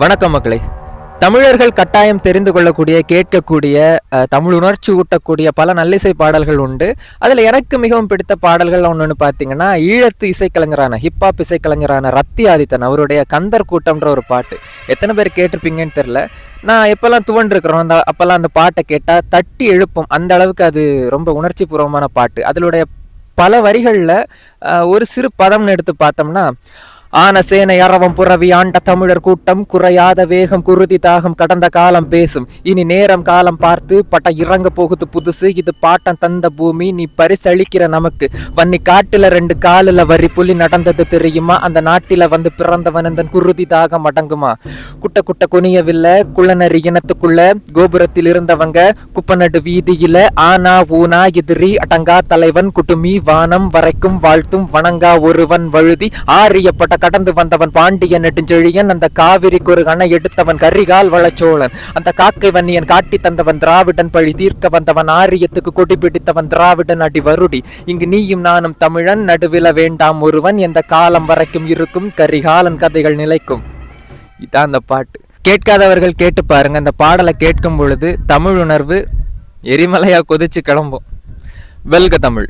வணக்கம் மக்களே. தமிழர்கள் கட்டாயம் தெரிந்து கொள்ளக்கூடிய கேட்கக்கூடிய தமிழ் உணர்ச்சி ஊட்டக்கூடிய பல நல்லிசை பாடல்கள் உண்டு. அதில் எனக்கு மிகவும் பிடித்த பாடல்கள் ஒன்று பார்த்தீங்கன்னா ஈழத்து இசைக்கலைஞரான ஹிப்ஹாப் இசைக்கலைஞரான ரத்தி ஆதித்தன் அவருடைய கந்தர் கூட்டம்ன்ற ஒரு பாட்டு. எத்தனை பேர் கேட்டிருப்பீங்கன்னு தெரில நான் எப்போல்லாம் துவண்டிருக்கிறோம் அந்த அப்போல்லாம் அந்த பாட்டை கேட்டால் தட்டி எழுப்பும். அந்த அளவுக்கு அது ரொம்ப உணர்ச்சி பூர்வமான பாட்டு. அதிலுடைய பல வரிகளில் ஒரு சிறு பதம்னு எடுத்து பார்த்தோம்னா ஆன சேனை அரவம் புறவி ஆண்ட தமிழர் கூட்டம் குறையாத வேகம் குருதி தாகம் கடந்த காலம் பேசும். இனி நேரம் காலம் பார்த்து பட்ட இறங்க போகுது புதுசு. இது பாட்டம் தந்த பூமி நீ பரிசளிக்கிற நமக்கு. வன்னி காட்டுல ரெண்டு காலுல வரி புலி நடந்தது தெரியுமா? அந்த நாட்டில வந்து பிறந்தவன் இந்த குருதி தாகம் அடங்குமா? குட்ட குட்ட குனியவில்லை. குள்ளநரி இனத்துக்குள்ள கோபுரத்தில் இருந்தவங்க குப்பநடு வீதியில ஆனா ஊனா எதிரி அடங்கா தலைவன் குட்டுமி வானம் வரைக்கும் வாழ்த்தும். வணங்கா ஒருவன் வழுதி ஆரியப்பட்ட கடந்து வந்தவன் பாண்டியன் நெடுஞ்செழியன் அந்த காவிரிக்கு ஒரு அணை எடுத்தவன் கரிகால் வளச்சோழன் அந்த காக்கை வன்னியன் காட்டி தந்தவன் திராவிடன் பழி தீர்க்க வந்தவன் ஆரியத்துக்கு கொடி பிடித்தவன் திராவிடன் அடி வருடி. இங்கு நீயும் நானும் தமிழன் நடுவில வேண்டாம் ஒருவன் எந்த காலம் வரைக்கும் இருக்கும் கரிகாலன் கதைகள் நிலைக்கும். இதான் அந்த பாட்டு. கேட்காதவர்கள் கேட்டு பாருங்க அந்த பாடலை கேட்கும் பொழுது தமிழ் உணர்வு எரிமலையா கொதிச்சு கிளம்பும். வெல்க தமிழ்.